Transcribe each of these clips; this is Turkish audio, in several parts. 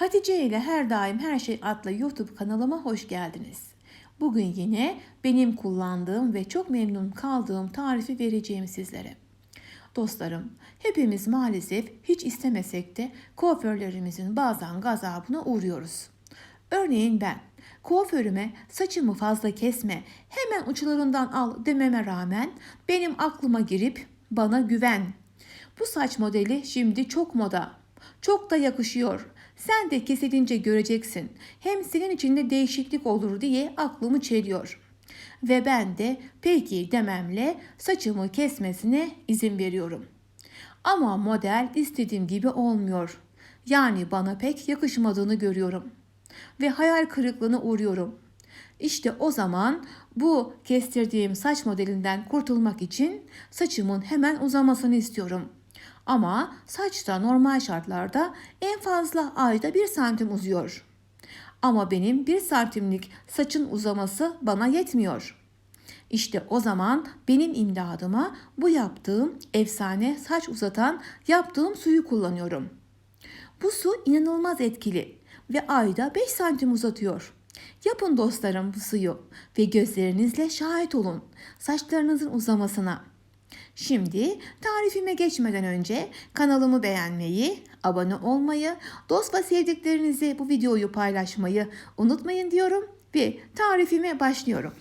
Hatice ile her daim her şey adlı YouTube kanalıma hoş geldiniz. Bugün yine benim kullandığım ve çok memnun kaldığım tarifi vereceğim sizlere. Dostlarım, hepimiz maalesef hiç istemesek de kuaförlerimizin bazen gazabına uğruyoruz. Örneğin ben kuaförüme saçımı fazla kesme, hemen uçlarından al dememe rağmen benim aklıma girip bana güven. Bu saç modeli şimdi çok moda. Çok da yakışıyor. Sen de kesilince göreceksin. Hem senin için de değişiklik olur diye aklımı çeliyor. Ve ben de peki dememle saçımı kesmesine izin veriyorum. Ama model istediğim gibi olmuyor. Yani bana pek yakışmadığını görüyorum. Ve hayal kırıklığına uğruyorum. İşte o zaman bu kestirdiğim saç modelinden kurtulmak için saçımın hemen uzamasını istiyorum. Ama saç da normal şartlarda en fazla ayda bir santim uzuyor. Ama benim bir santimlik saçın uzaması bana yetmiyor. İşte o zaman benim imdadıma bu yaptığım efsane saç uzatan yaptığım suyu kullanıyorum. Bu su inanılmaz etkili ve ayda 5 santim uzatıyor. Yapın dostlarım bu suyu ve gözlerinizle şahit olun saçlarınızın uzamasına. Şimdi tarifime geçmeden önce kanalımı beğenmeyi, abone olmayı, dost ve sevdiklerinize bu videoyu paylaşmayı unutmayın diyorum ve tarifime başlıyorum.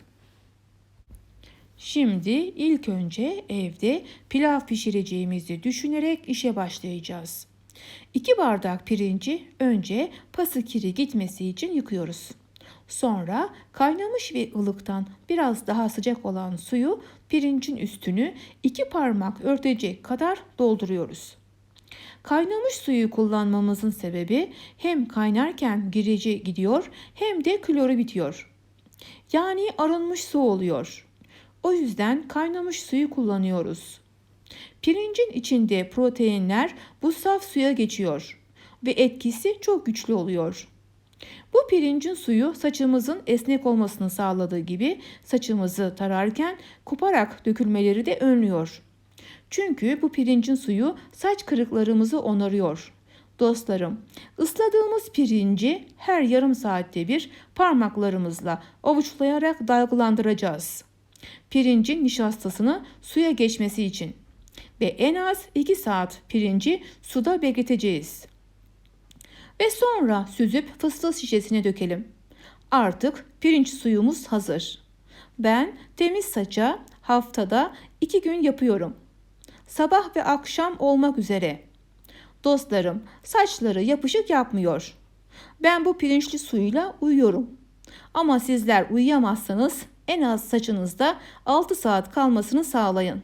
Şimdi ilk önce evde pilav pişireceğimizi düşünerek işe başlayacağız. 2 bardak pirinci önce pası kiri gitmesi için yıkıyoruz. Sonra kaynamış ve ılıktan biraz daha sıcak olan suyu pirincin üstünü iki parmak örtecek kadar dolduruyoruz. Kaynamış suyu kullanmamızın sebebi hem kaynarken girici gidiyor hem de kloru bitiyor. Yani arınmış su oluyor. O yüzden kaynamış suyu kullanıyoruz. Pirincin içinde proteinler bu saf suya geçiyor ve etkisi çok güçlü oluyor. Bu pirincin suyu saçımızın esnek olmasını sağladığı gibi saçımızı tararken koparak dökülmeleri de önlüyor. Çünkü bu pirincin suyu saç kırıklarımızı onarıyor. Dostlarım, ısladığımız pirinci her yarım saatte bir parmaklarımızla avuçlayarak dalgalandıracağız. Pirincin nişastasını suya geçmesi için ve en az 2 saat pirinci suda bekleteceğiz. Ve sonra süzüp fıstık şişesine dökelim. Artık pirinç suyumuz hazır. Ben temiz saça haftada 2 gün yapıyorum. Sabah ve akşam olmak üzere. Dostlarım saçları yapışık yapmıyor. Ben bu pirinçli suyla uyuyorum. Ama sizler uyuyamazsanız en az saçınızda 6 saat kalmasını sağlayın.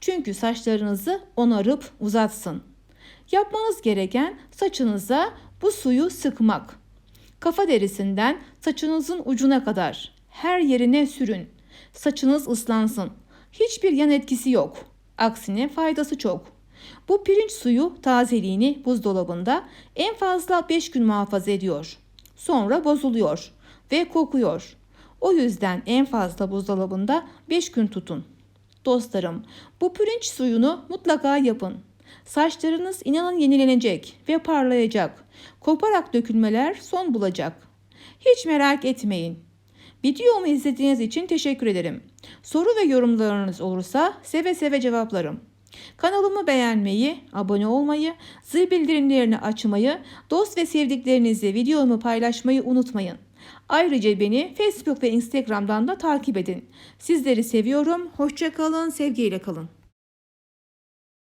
Çünkü saçlarınızı onarıp uzatsın. Yapmanız gereken saçınıza bu suyu sıkmak. Kafa derisinden saçınızın ucuna kadar her yerine sürün. Saçınız ıslansın. Hiçbir yan etkisi yok. Aksine faydası çok. Bu pirinç suyu tazeliğini buzdolabında en fazla 5 gün muhafaza ediyor. Sonra bozuluyor ve kokuyor. O yüzden en fazla buzdolabında 5 gün tutun. Dostlarım, bu pirinç suyunu mutlaka yapın. Saçlarınız inanın yenilenecek ve parlayacak. Koparak dökülmeler son bulacak. Hiç merak etmeyin. Videomu izlediğiniz için teşekkür ederim. Soru ve yorumlarınız olursa seve seve cevaplarım. Kanalımı beğenmeyi, abone olmayı, zil bildirimlerini açmayı, dost ve sevdiklerinize videomu paylaşmayı unutmayın. Ayrıca beni Facebook ve Instagram'dan da takip edin. Sizleri seviyorum. Hoşça kalın, sevgiyle kalın.